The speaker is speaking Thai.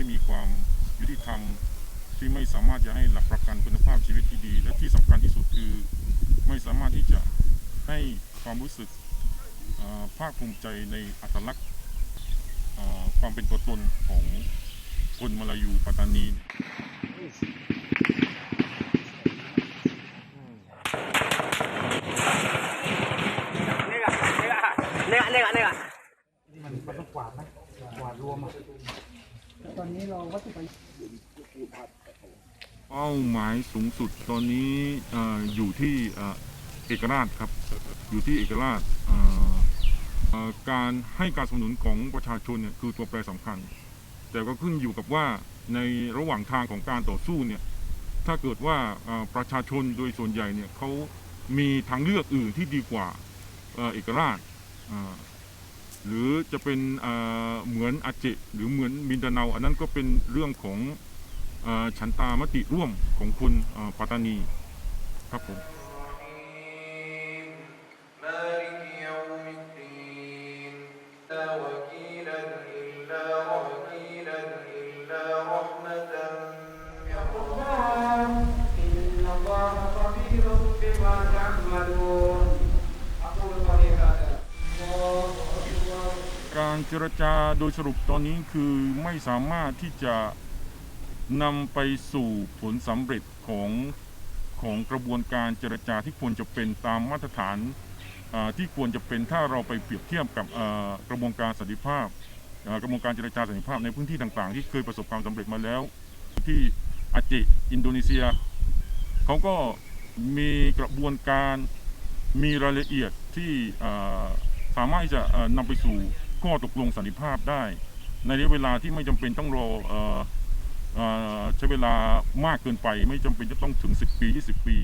ไม่มีความยุติธรรมที่ไม่สามารถจะให้หลักประกันคุณภาพชีวิตที่ดี และที่สำคัญที่สุดคือไม่สามารถที่จะให้ความรู้สึกภาคภูมิใจในอัตลักษณ์ความเป็นตัวตนของคนมาลายูปัตตานี Nengok, nengok, nengok. มันมันต้องกวาดนะกวาดรวมอะ ตอนนี้เราวัตถุประสงค์เป้าหมายสูงสุดตอนนี้เอ่ออยู่ที่เอ่อเอกราชครับ อยู่ที่เอกราชเอ่อเอ่อการให้การสนับสนุนของประชาชนเนี่ยคือตัวแปรสำคัญ แต่ก็ขึ้นอยู่กับว่าในระหว่างทางของการต่อสู้เนี่ยถ้าเกิดว่าเอ่อประชาชนโดยส่วนใหญ่เนี่ยเขามีทางเลือกอื่นที่ดีกว่าเอ่อเอกราชเอ่อ หรือจะเป็นเหมือนอาเจหรือเหมือนมินดาเนาอันนั้นก็เป็นเรื่องของฉันตามติร่วมของคุณปัตตานีครับผมมาริยามิตีนตาวกีลันอิลลา เจรจาโดยสรุปตอนนี้คือไม่สามารถที่จะนำไปสู่ผลสำเร็จของของกระบวนการเจรจาที่ควรจะเป็นตามมาตรฐานที่ควรจะเป็นถ้าเราไปเปรียบเทียบกับกระบวนการสันติภาพกระบวนการเจรจาสันติภาพในพื้นที่ต่างๆ ที่เคยประสบความสำเร็จมาแล้ว ที่อาเจอินโดนีเซียเขาก็มีกระบวนการมีรายละเอียดที่สามารถที่จะนำไปสู่ ข้อตกลงสันติภาพได้ ในระยะเวลาที่ไม่จำเป็นต้องรอใช้เวลามากเกินไป ไม่จำเป็นจะต้องถึง 10 ปี 20 ปี